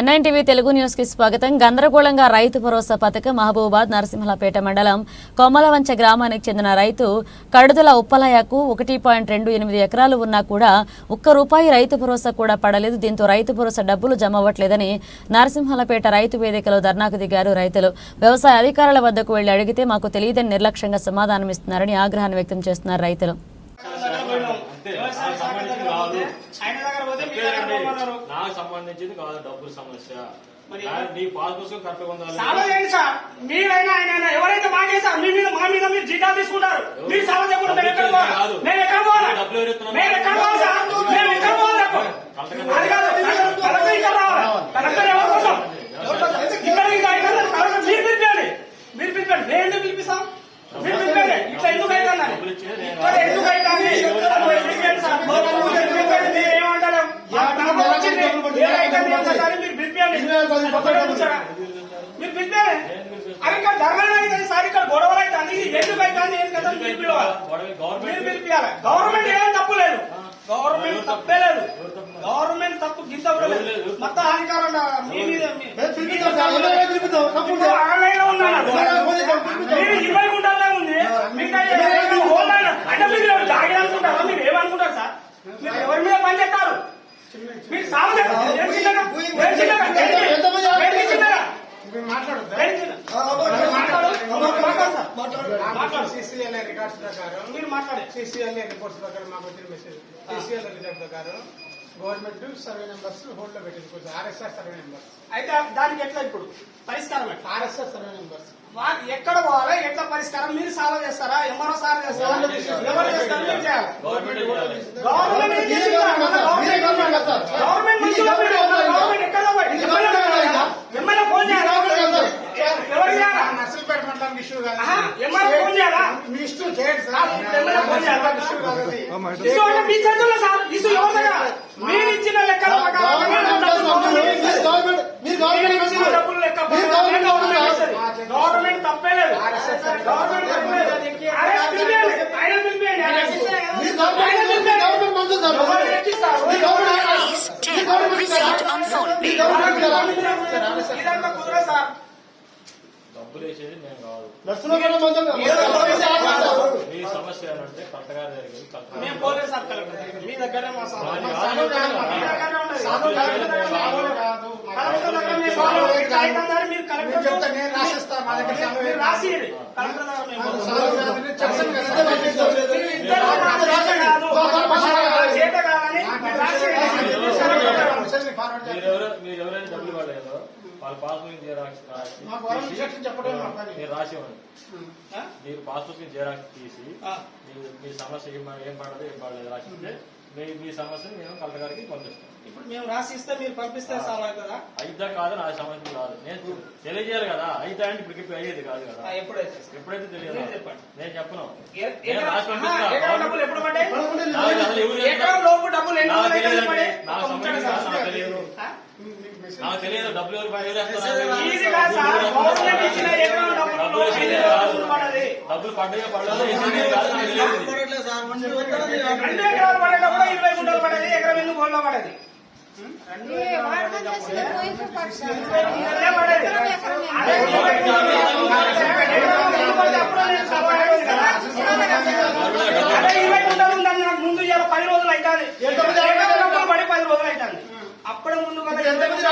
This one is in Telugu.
ఎన్ఐన్ టీవీ తెలుగు న్యూస్కి స్వాగతం. గందరగోళంగా రైతు భరోసా పథకం మహబూబాద్ నరసింహలపేట మండలం కొమ్మలవంచ గ్రామానికి చెందిన రైతు కడుదల ఉప్పలయ్యకు ఒకటి పాయింట్ రెండు ఎనిమిది ఎకరాలు ఉన్నా కూడా ఒక్క రూపాయి రైతు భరోసా కూడా పడలేదు. దీంతో రైతు భరోసా డబ్బులు జమ అవ్వట్లేదని నరసింహలపేట రైతు వేదికలో ధర్నాకు దిగారు రైతులు. వ్యవసాయ అధికారుల వద్దకు వెళ్ళి అడిగితే మాకు తెలియదని నిర్లక్ష్యంగా సమాధానమిస్తున్నారని ఆగ్రహాన్ని వ్యక్తం చేస్తున్నారు రైతులు. ఆయన దగ్గర పోతే మీ దగ్గర చెప్పేదండి, పోమన్నారు. నాకు సంబంధించింది కాదు డబ్బుల సమస్య. మరి నా- నీ పాస్ పుస్తకం కరెక్ట్గా ఉండాలి సాల్వ చేయండి సార్. మీరైనా ఆయన ఎవరైతే మాకేసారు మీ మీద మా మీద మీరు జీతాలు తీసుకుంటారు. మీరు సాల్వ చేయకుండా మేము ఎక్కడ పోవాలి? కాదు. మేము ఎక్కడ పోవాలి? డబ్బులు ఎవరు ఇస్తున్నారు? మేము ఎక్కడ పోవాలి సార్? మేము ఎక్కడ పోవాలి చెప్పు. అది కాదు కలెక్టర్ ఇక్కడ రావాలి కలెక్టర్ ఎవరి కోసం? ఇక్కడికి కాదు, కలెక్టర్ మీరు పిలిపండి మీరు పిలిపండి నేను ఎందుకు పిలిపిస్తాం? మీరు పిలిపండి ఇట్లా ఎందుకు మీరు ఇక్కడ అవుతుంది సార్ ఇక్కడ గొడవలు అవుతుంది ఎందుకు అవుతుంది ఏం కదా మీరు పిలవాలి గవర్నమెంట్ పిలిపియాలి గవర్నమెంట్ ఏం తప్పు లేదు గవర్నమెంట్ తప్పే లేదు గవర్నమెంట్ తప్పు గింత మొత్తం? మీ మీద మీ- ఇప్పుడు ఆన్లైన్లో ఉన్నాను మీరు ఇరవై గుంటల్లో ఉంది మీకు అయితే హోల్డ్ అంటే మీరు జాగి అనుకుంటారా మీరు ఏమనుకుంటారు సార్ మీరు ఎవరి మీద పని చేస్తారు మీరు సాగు చేస్తారు. ఏం చిన్నగా? ఏం చిన్నగా? ఏం చిన్నగా? ఏం చిన్నగా? ఏం చిన్నగా? మాట్లాడు. సిసిఎల్ఏ రికార్డ్స్ ప్రకారం మీరు మాట్లాడే. సిసిఎల్ఏ రిపోర్ట్స్ ప్రకారం మాకు వచ్చిన మెసేజ్. సిసిఎల్ఏ రికార్డ్ ప్రకారం గవర్నమెంట్ సర్వే నెంబర్స్ హోల్డ్లో పెట్టింది. కొంచెం ఆర్ఎస్ఆర్ సర్వే నెంబర్స్. అయితే దానికి ఎట్లా ఇప్పుడు? పరిష్కారం ఎట్లా? RSR survey numbers. వా- ఎక్కడ పోవాలి? ఎట్లా పరిష్కారం? మీరు సాల్వ్ చేస్తారా? ఎంఆర్ఓ సాల్వ్ చేస్తారా? ఎవరు చేస్తారు? మీరు చేయాలి. గవర్నమెంట్. గవర్నమెంట్ ఎక్కడ ఫోన్ చేయాలా? ఎవరు చేయాలా? ఇష్యూ కాదు. ఇష్టం చేయండి చేయాలా? ఇష్యూ అంటే మీ చేతుల్లో సార్ ఇసు ఎవరి దగ్గర మీరు ఇచ్చిన లెక్కల ప్రకారం గవర్నమెంట్ డబ్బులు గవర్నమెంట్ ఇస్తుంది. మీరు ఇచ్చిన డబ్బులు లెక్క ప్రకారం గవర్నమెంట్ ఇస్తుంది. గవర్నమెంట్ తప్పే లేదు గవర్నమెంట్ తప్పే లేదు ఆయన పిలిపియండి. ఆయన పిలిపియండి. ఆయన పిలిపియండి. ఆయన పిలిపియండి. ఎవరు తెచ్చిస్తారు? Please 10 received on phone pay. ఇదంతా కుదరదు సార్ డబ్బులు వేసేది నేను కాదు మీ సమస్య ఏంటంటే కరెక్ట్గా జరిగింది కరెక్ట్గా మేము పోలేదు సార్. కలెక్టర్ మీ దగ్గరే మా సార్ వాళ్ళ పాస్ పుస్తకం జిరాక్స్. మీరు రాసి ఇవ్వండి ఆ? మీరు పాస్ పుస్తకం జిరాక్స్ తీసి ఆ. మీ మీ సమస్య ఏం పడదు ఏం పడలేదు రాసిస్తే మీ మీ సమస్యను మేము కలెక్టర్ గారికి పంపిస్తాం. ఇప్పుడు మేము రాసి ఇస్తే మీరు పంపిస్తే సాల్వ్ అవుతుందా అయిద్దా కాదు నా సమస్య కాదు. నేను తెలియజేయాలి కదా. అయిద్దా అంటే ఇప్పటికి అయ్యేది కాదు కదా. ఎప్పుడైతే సార్? ఎప్పుడైతే తెలియదు? చెప్పండి. నేను చెప్పను. నేను రాసి డబ్బులు ఎప్పుడు పడ్డాయి? సార్. నాకు తెలియదు. తెలియదు డబ్బులు డబ్బులు పడ్డాయో పడలేదు ఇరవై గుంటలు పడేది ఎకరం ఎన్ని కోళ్ళ పడేది. పడేది.